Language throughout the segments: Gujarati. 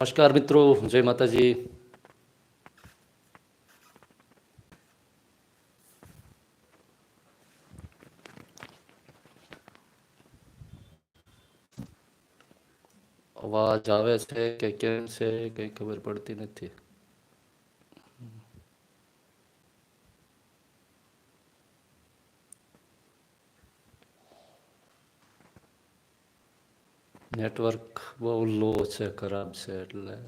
નમસ્કાર મિત્રો જય માતાજી અવાજ આવે છે કે કેમ છે કઈ ખબર પડતી નથી નેટવર્ક બહુ લો છે, ખરાબ છે એટલે.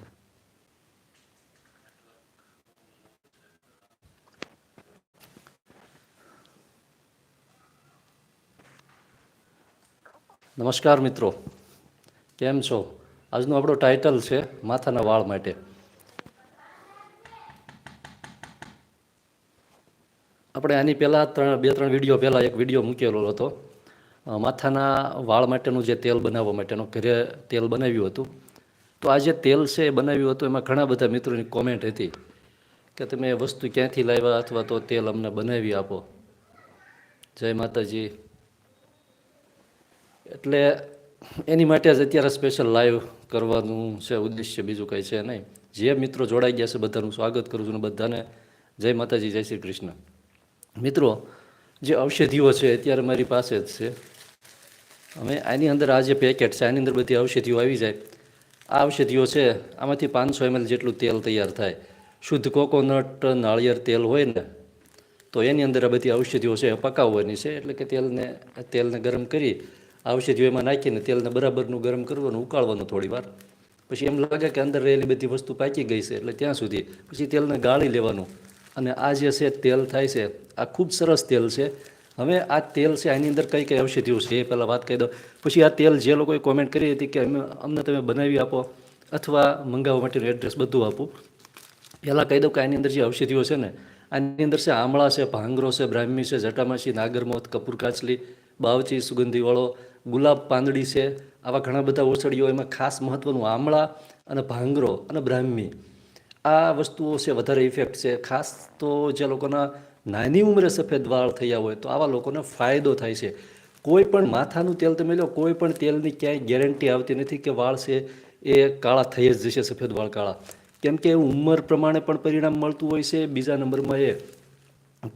નમસ્કાર મિત્રો. કેમ છો? આજનો આપણો ટાઇટલ છે, માથાના વાળ માટે. આપણે આની પહેલાં ત્રણ, બે, ત્રણ વીડિયો પહેલાં એક વીડિયો મૂકેલો હતો. માથાના વાળ માટેનું જે તેલ બનાવવા માટેનું ઘરે તેલ બનાવ્યું હતું. તો આ જે તેલ છે એ બનાવ્યું હતું, એમાં ઘણા બધા મિત્રોની કોમેન્ટ હતી કે તમે વસ્તુ ક્યાંથી લાવ્યા અથવા તો તેલ અમને બનાવી આપો. જય માતાજી. એટલે એની માટે જ અત્યારે સ્પેશિયલ લાઈવ કરવાનું છે, ઉદ્દેશ્ય બીજું કંઈ છે નહીં. જે મિત્રો જોડાઈ ગયા છે, બધાનું સ્વાગત કરું છું અને બધાને. જય માતાજી, જય શ્રી કૃષ્ણ. મિત્રો જે ઔષધિઓ છે, અત્યારે મારી પાસે જ છે. અમે આની અંદર આ જે પેકેટ છે, આની અંદર બધી ઔષધિઓ આવી જાય. આ ઔષધિઓ છે, આમાંથી પાંચસો એમએલ જેટલું તેલ તૈયાર થાય. શુદ્ધ કોકોનટ, નાળિયેર તેલ હોય ને, તો એની અંદર આ બધી ઔષધિઓ છે પકાવવાની છે. એટલે કે તેલને તેલને ગરમ કરી ઔષધિઓ એમાં નાખીને તેલને બરાબરનું ગરમ કરવાનું, ઉકાળવાનું થોડી વાર. પછી એમ લાગે કે અંદર રહેલી બધી વસ્તુ પાકી ગઈ છે, એટલે ત્યાં સુધી. પછી તેલને ગાળી લેવાનું. અને આ જે છે, તેલ થાય છે, આ ખૂબ સરસ તેલ છે. હવે આ તેલ છે, આની અંદર કઈ કઈ ઔષધિઓ છે, એ પહેલાં વાત કહી દો પછી આ તેલ જે લોકોએ કોમેન્ટ કરી હતી કે અમે, અમને તમે બનાવી આપો અથવા મંગાવવા માટેનું એડ્રેસ બધું આપું. પહેલાં કહી દઉં કે આની અંદર જે ઔષધિઓ છે ને, આની અંદર છે, આમળા છે, ભાંગરો છે, બ્રાહ્મી છે જટામાસી નાગરમોથ કપૂર કાચલી, બાવચી, સુગંધીવાળો, ગુલાબ પાંદડી છે. આવા ઘણા બધા ઓસળીઓ એમાં ખાસ મહત્ત્વનું આમળા અને ભાંગરો અને બ્રાહ્મી. આ વસ્તુઓ છે, વધારે ઇફેક્ટ છે. ખાસ તો જે લોકોના નાની ઉંમરે સફેદ વાળ થયા હોય, તો આવા લોકોને ફાયદો થાય છે. કોઈ પણ માથાનું તેલ તમે લો, કોઈ પણ તેલની ક્યાંય ગેરંટી આવતી નથી કે વાળ છે, એ કાળા થઈ જ જશે સફેદ વાળ કાળા. કેમ કે ઉંમર પ્રમાણે પણ પરિણામ મળતું હોય છે. બીજા નંબરમાં એ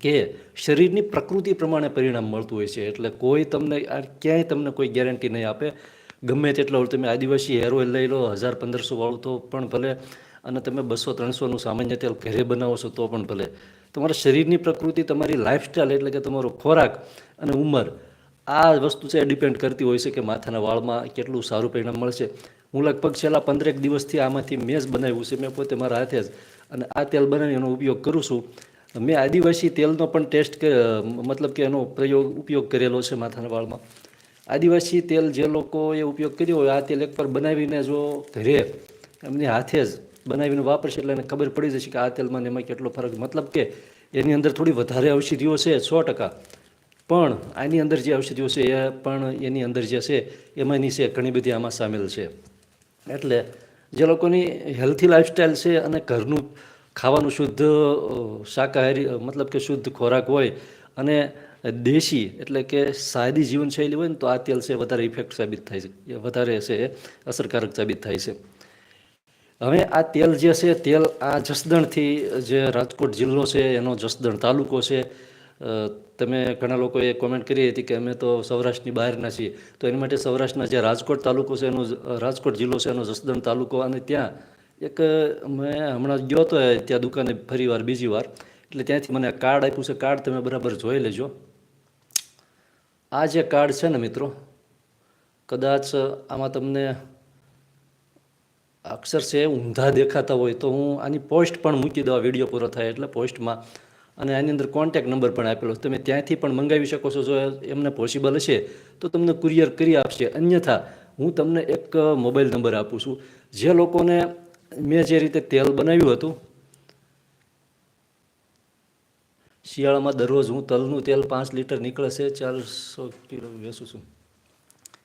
કે શરીરની પ્રકૃતિ પ્રમાણે પરિણામ મળતું હોય છે. એટલે કોઈ તમને ક્યાંય તમને કોઈ ગેરંટી નહીં આપે. ગમે તેટલો તમે આદિવાસી હેર ઓઇલ લઈ લો, હજાર પંદરસો વાળું તો પણ ભલે અને તમે બસો ત્રણસોનું સામાન્ય તેલ ઘરે બનાવો છો તો પણ ભલે. તમારા શરીરની પ્રકૃતિ, તમારી લાઇફસ્ટાઈલ એટલે કે તમારો ખોરાક અને ઉંમર, આ વસ્તુ છે ડિપેન્ડ કરતી હોય છે કે માથાના વાળમાં કેટલું સારું પરિણામ મળશે. હું લગભગ છેલ્લા પંદરેક દિવસથી આમાંથી મેં જ બનાવ્યું છે, મેં પોતે મારા હાથે જ. અને આ તેલ બનાવી એનો ઉપયોગ કરું છું. મેં આદિવાસી તેલનો પણ ટેસ્ટ મતલબ કે એનો પ્રયોગ, ઉપયોગ કરેલો છે માથાના વાળમાં. આદિવાસી તેલ જે લોકોએ ઉપયોગ કર્યો હોય, આ તેલ એકવાર બનાવીને જો ઘરે એમની હાથે જ બનાવીને વાપરશે એટલે એને ખબર પડી જશે કે આ તેલમાં એમાં કેટલો ફરક. મતલબ કે એની અંદર થોડી વધારે ઔષધિઓ છે સો ટકા. પણ આની અંદર જે ઔષધિઓ છે એ પણ એની અંદર જે છે એમાંની છે ઘણી બધી આમાં સામેલ છે. એટલે જે લોકોની હેલ્થી લાઈફસ્ટાઈલ છે અને ઘરનું ખાવાનું શુદ્ધ શાકાહારી મતલબ કે શુદ્ધ ખોરાક હોય અને દેશી એટલે કે સાદી જીવનશૈલી હોય ને તો આ તેલ છે વધારે ઇફેક્ટ સાબિત થાય છે. વધારે છે અસરકારક સાબિત થાય છે. હવે આ તેલ જે છે, તેલ આ જસદણથી જે રાજકોટ જિલ્લો છે, એનો જસદણ તાલુકો છે તમે ઘણા લોકોએ કોમેન્ટ કરી હતી કે અમે તો સૌરાષ્ટ્રની બહારના છીએ. તો એની માટે સૌરાષ્ટ્રના જે રાજકોટ તાલુકો છે, એનો રાજકોટ જિલ્લો છે, એનો જસદણ તાલુકો અને ત્યાં એક મેં હમણાં ગયો હતો ત્યાં દુકાને ફરી વાર, બીજી વાર. એટલે ત્યાંથી મને કાર્ડ આપ્યું છે. કાર્ડ તમે બરાબર જોઈ લેજો. આ જે કાર્ડ છે ને મિત્રો, કદાચ આમાં તમને અક્ષર છે એ ઊંધા દેખાતા હોય તો હું આની પોસ્ટ પણ મૂકી દઉં વીડિયો પૂરો થાય એટલે પોસ્ટમાં. અને આની અંદર કોન્ટેક નંબર પણ આપેલો તમે ત્યાંથી પણ મંગાવી શકો છો. જો એમને પોસિબલ હશે, તો તમને કુરિયર કરી આપશે. અન્યથા, હું તમને એક મોબાઈલ નંબર આપું છું. જે લોકોને મેં જે રીતે તેલ બનાવ્યું હતું, શિયાળામાં દરરોજ હું તલનું તેલ પાંચ લીટર છે, ચારસો કિલો વેચું છું.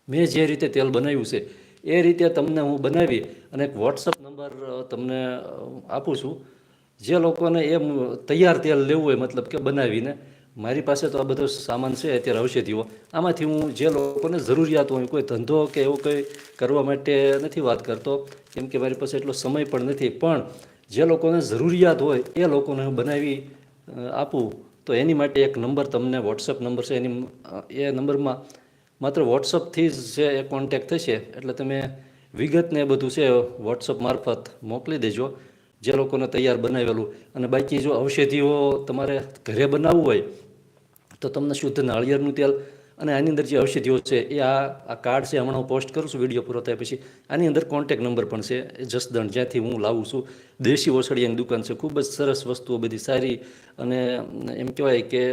મેં જે રીતે તેલ બનાવ્યું છે એ રીતે તમને હું બનાવી અને એક વોટ્સઅપ નંબર તમને આપું છું. જે લોકોને એમ તૈયાર તેલ લેવું હોય, મતલબ કે બનાવીને, મારી પાસે તો આ બધો સામાન છે, અત્યારે ઔષધિઓ. આમાંથી હું જે લોકોને જરૂરિયાત હોય, કોઈ ધંધો કે એવું કંઈ કરવા માટે નથી વાત કરતો, કેમ કે મારી પાસે એટલો સમય પણ નથી. પણ જે લોકોને જરૂરિયાત હોય, એ લોકોને હું બનાવી આપું. તો એની માટે એક નંબર તમને વોટ્સઅપ નંબર છે, એની એ નંબરમાં માત્ર વોટ્સઅપથી જ છે એ કોન્ટેક થશે, એટલે તમે વિગતને એ બધું છે વોટ્સઅપ મારફત મોકલી દેજો, જે લોકોને તૈયાર બનાવેલું. અને બાકી જો ઔષધિઓ તમારે ઘરે બનાવવું હોય, તો તમને શુદ્ધ નાળિયેરનું તેલ અને આની અંદર જે ઔષધિઓ છે, એ આ આ કાર્ડ છે, હમણાં હું પોસ્ટ કરું છું વીડિયો પૂરો થયા પછી. આની અંદર કોન્ટેક નંબર પણ છે જસદણ જ્યાંથી હું લાવું છું. દેશી ઓસડિયાની દુકાન છે, ખૂબ જ સરસ વસ્તુઓ બધી સારી અને એમ કહેવાય કે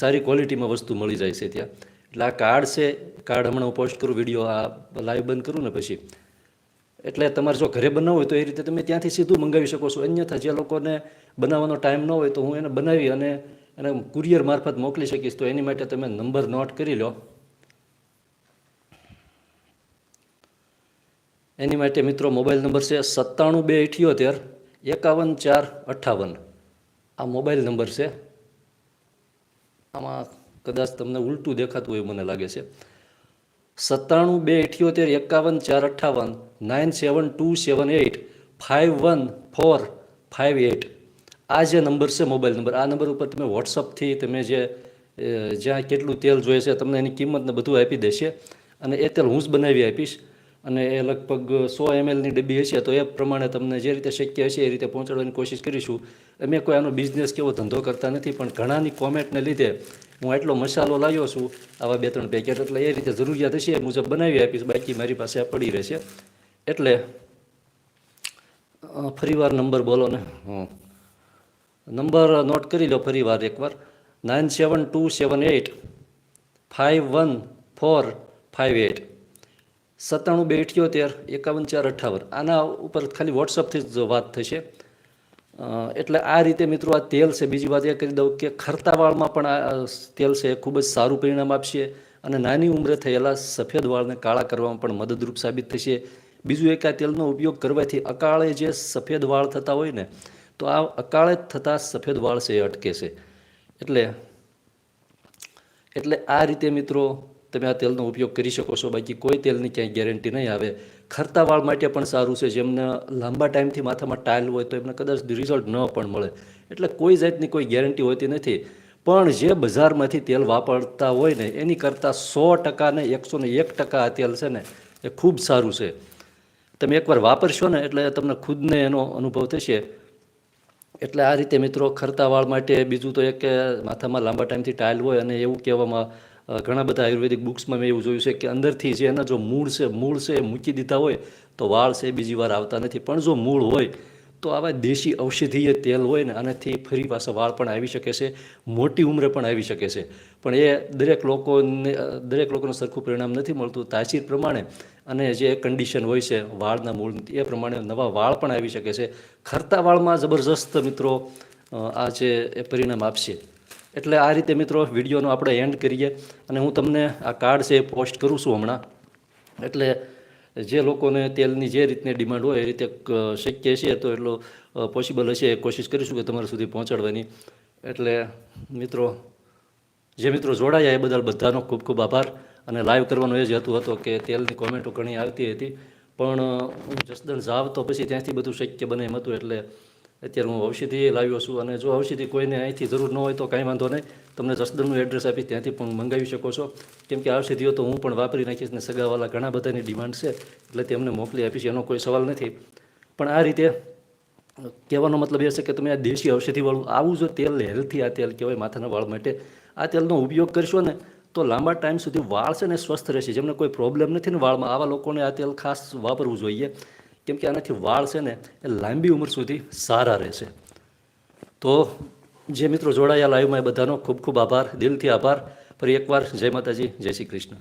સારી ક્વોલિટીમાં વસ્તુ મળી જાય છે ત્યાં. એટલે આ કાર્ડ છે, કાર્ડ હમણાં હું પોસ્ટ કરું વીડિયો આ લાઈવ બંધ કરું ને પછી. એટલે તમારે જો ઘરે બનાવવું હોય તો એ રીતે તમે ત્યાંથી સીધું મંગાવી શકો છો. અન્યથા જે લોકોને બનાવવાનો ટાઈમ ન હોય તો હું એને બનાવી અને એને કુરિયર મારફત મોકલી શકીશ. તો એની માટે તમે નંબર નોટ કરી લો. એની માટે મિત્રો મોબાઈલ નંબર છે સત્તાણું બે અઠ્યોતેર, એકાવન ચાર અઠ્ઠાવન. આ મોબાઈલ નંબર છે. આમાં કદાચ તમને ઉલટું દેખાતું હોય મને લાગે છે. સત્તાણું બે અઠ્યોતેર એકાવન ચાર અઠ્ઠાવન nine seven two seven eight five one four five eight આ જે નંબર છે મોબાઈલ નંબર, આ નંબર ઉપર તમે વોટ્સઅપથી તમે જે જ્યાં કેટલું તેલ જોઈએ છે તમને એની કિંમતને બધું આપી દેશે. અને એ તેલ હું જ બનાવી આપીશ. અને એ લગભગ સો એમએલની ડબ્બી હશે, તો એ પ્રમાણે તમને જે રીતે શક્ય હશે એ રીતે પહોંચાડવાની કોશિશ કરીશું. અમે કોઈ આનો બિઝનેસ કેવો ધંધો કરતા નથી, પણ ઘણાની કોમેન્ટને લીધે હું એટલો મસાલો લાવ્યો છું. આવા બે ત્રણ પેકેટ એટલે એ રીતે જરૂરિયાત હશે એ મુજબ બનાવી આપીશ. બાકી મારી પાસે પડી રહેશે. એટલે ફરીવાર નંબર બોલો ને. હં નંબર નોટ કરી લો ફરીવાર એકવાર. Nine seven two seven eight five one four five eight સત્તાણું બે અઠ્યોતેર એકાવન ચાર અઠ્ઠાવન. આના ઉપર ખાલી વોટ્સઅપથી જ વાત થશે. એટલે આ રીતે મિત્રો આ તેલ છે. બીજી વાત એ કરી દઉં કે ખરતા વાળમાં પણ આ તેલ છે એ ખૂબ જ સારું પરિણામ આપશે અને નાની ઉંમરે થયેલા સફેદ વાળને કાળા કરવામાં પણ મદદરૂપ સાબિત થશે. બીજું એક આ તેલનો ઉપયોગ કરવાથી અકાળે જે સફેદ વાળ થતા હોય ને, તો આ અકાળે થતા સફેદ વાળ છે એ અટકે છે. એટલે એટલે આ રીતે મિત્રો તમે આ તેલનો ઉપયોગ કરી શકો છો. બાકી કોઈ તેલની ક્યાંય ગેરંટી નહીં આવે. ખરતા વાળ માટે પણ સારું છે. જેમને લાંબા ટાઈમથી માથામાં ટાઇલ હોય તો એમને કદાચ રિઝલ્ટ ન પણ મળે. એટલે કોઈ જાતની કોઈ ગેરંટી હોતી નથી. પણ જે બજારમાંથી તેલ વાપરતા હોય ને, એની કરતાં સો ટકા ને એકસો ને એક ટકા આ તેલ છે ને, એ ખૂબ સારું છે. તમે એકવાર વાપરશો ને, એટલે તમને ખુદને એનો અનુભવ થશે. એટલે આ રીતે મિત્રો, ખરતા વાળ માટે બીજું તો એક માથામાં લાંબા ટાઈમથી ટાઇલ હોય અને એવું કહેવામાં ઘણા બધા આયુર્વેદિક બુક્સમાં મેં એવું જોયું છે કે અંદરથી જે એના જો મૂળ છે મૂળ છે એ મૂકી દીધા હોય, તો વાળ છે બીજી વાર આવતા નથી. પણ જો મૂળ હોય, તો આવા દેશી ઔષધીય તેલ હોય ને, આનાથી ફરી પાછા વાળ પણ આવી શકે છે, મોટી ઉંમરે પણ આવી શકે છે. પણ એ દરેક લોકોને દરેક લોકોને સરખું પરિણામ નથી મળતું. તાસીર પ્રમાણે અને જે કન્ડિશન હોય છે, વાળના મૂળ, એ પ્રમાણે નવા વાળ પણ આવી શકે છે. ખરતા વાળમાં જબરજસ્ત મિત્રો આ જે એ પરિણામ આપશે. એટલે આ રીતે મિત્રો વિડીયોનો આપણે એન્ડ કરીએ અને હું તમને આ કાર્ડ છે એ પોસ્ટ કરું છું હમણાં. એટલે જે લોકોને તેલની જે રીતની ડિમાન્ડ હોય એ રીતે શક્ય છે તો એટલો પોસિબલ હશે કોશિશ કરીશું કે તમારા સુધી પહોંચાડવાની. એટલે મિત્રો, જે મિત્રો જોડાયા એ બદલ બધાનો ખૂબ ખૂબ આભાર અને લાઈવ કરવાનો એ જ હેતુ હતો કે તેલની કોમેન્ટો ઘણી આવતી હતી. પણ હું જસદણ જાવ તો પછી ત્યાંથી બધું શક્ય બને એમ હતું એટલે અત્યારે હું ઔષધિ લાવ્યો છું અને જો ઔષધિ કોઈને અહીંથી જરૂર ન હોય તો કાંઈ વાંધો નહીં. તમને જસદણનું એડ્રેસ આપી ત્યાંથી પણ મંગાવી શકો છો. કેમ કે ઔષધિઓ તો હું પણ વાપરી નાખીશ ને સગાવાલા ઘણા બધાની ડિમાન્ડ છે, એટલે તેમને મોકલી આપીશ, એનો કોઈ સવાલ નથી. પણ આ રીતે કહેવાનો મતલબ એ છે કે તમે આ દેશી ઔષધિવાળું આવું જો તેલ હેલ્થી આ તેલ કહેવાય માથાના વાળ માટે, આ તેલનો ઉપયોગ કરશો ને તો લાંબા ટાઈમ સુધી વાળ છે ને સ્વસ્થ રહેશે. જેમને કોઈ પ્રોબ્લેમ નથી ને વાળમાં આવા લોકોને આ તેલ ખાસ વાપરવું જોઈએ. કેમ કે આનાથી વાળ છે ને એ લાંબી ઉંમર સુધી સારા રહેશે. તો જે મિત્રો જોડાયા લાઈવમાં એ બધાનો ખૂબ ખૂબ આભાર, દિલથી આભાર. ફરી એકવાર જય માતાજી, જય શ્રી કૃષ્ણ.